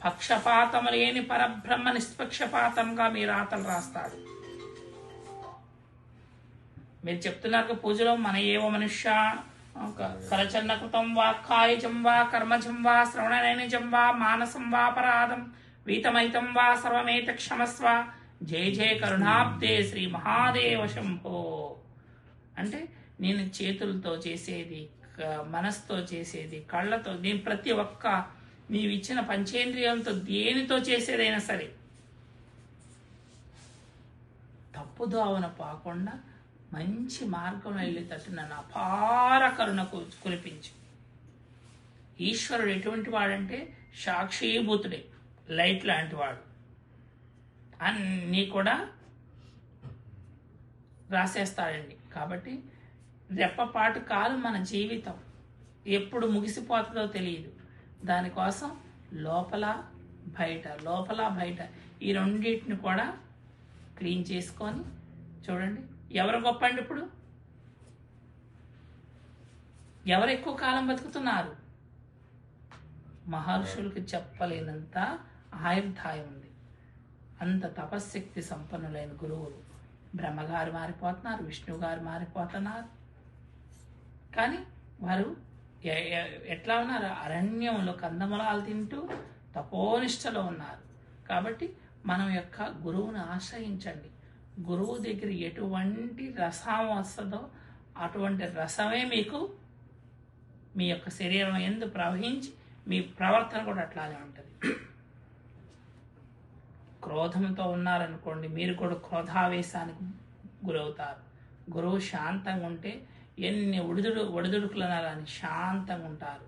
పక్షపాతం లేని పరబ్రహ్మ నిష్పక్షపాతంగా మీ రాతలు రాస్తాడు మీరు చెప్తున్నారు పూజలో మన ఏవ మనుష్య కరచన్న కృతం వా కాయజం వా కర్మజం వా శ్రవణనైనజం వా మానసం వా పరాధం వీతమైతం వా సర్వమేత క్షమస్వ జయ జయ కరుణాబ్దే శ్రీ మహాదేవ శంభో. అంటే నేను చేతులతో చేసేది మనస్తో చేసేది కళ్ళతో నేను ప్రతి ఒక్క నీవిచ్చిన పంచేంద్రియాలతో దేనితో చేసేదైనా సరే. తప్పుదోవన పోకుండా మంచి మార్గం వెళ్ళేటట్టు నన్ను అపార కరుణకు కురిపించు. ఈశ్వరుడు ఎటువంటి వాడంటే సాక్షీభూతుడే లైట్ లాంటి వాడు. అన్నీ కూడా రాసేస్తాడండి. కాబట్టి రెప్పపాటు కాదు మన జీవితం. ఎప్పుడు ముగిసిపోతుందో తెలియదు. దానికోసం లోపల బయట లోపల బయట ఈ రెండింటిని కూడా క్లీన్ చేసుకొని చూడండి. ఎవరు గొప్ప అండి ఇప్పుడు? ఎవరు ఎక్కువ కాలం బతుకుతున్నారు? మహర్షులకి చెప్పలేనంత ఆయుర్ధాయం ఉంది. అంత తపశ్శక్తి సంపన్నులైన గురువులు బ్రహ్మగారు మారిపోతున్నారు విష్ణుగారు మారిపోతున్నారు. కానీ వారు ఎట్లా ఉన్నారు? అరణ్యంలో కందమలాలు తింటూ తపోనిష్టలో ఉన్నారు. కాబట్టి మనం యొక్క గురువుని ఆశ్రయించండి. గురువు దగ్గర ఎటువంటి రసం వస్తుందో అటువంటి రసమే మీకు మీ యొక్క శరీరం ఎందు ప్రవహించి మీ ప్రవర్తన కూడా అట్లానే ఉంటుంది. క్రోధంతో ఉన్నారనుకోండి మీరు కూడా క్రోధావేశానికి గురవుతారు. గురువు శాంతంగా ఉంటే ఎన్ని ఒడిదుడు ఒడిదుడుకులన్నా కానీ శాంతంగా ఉంటారు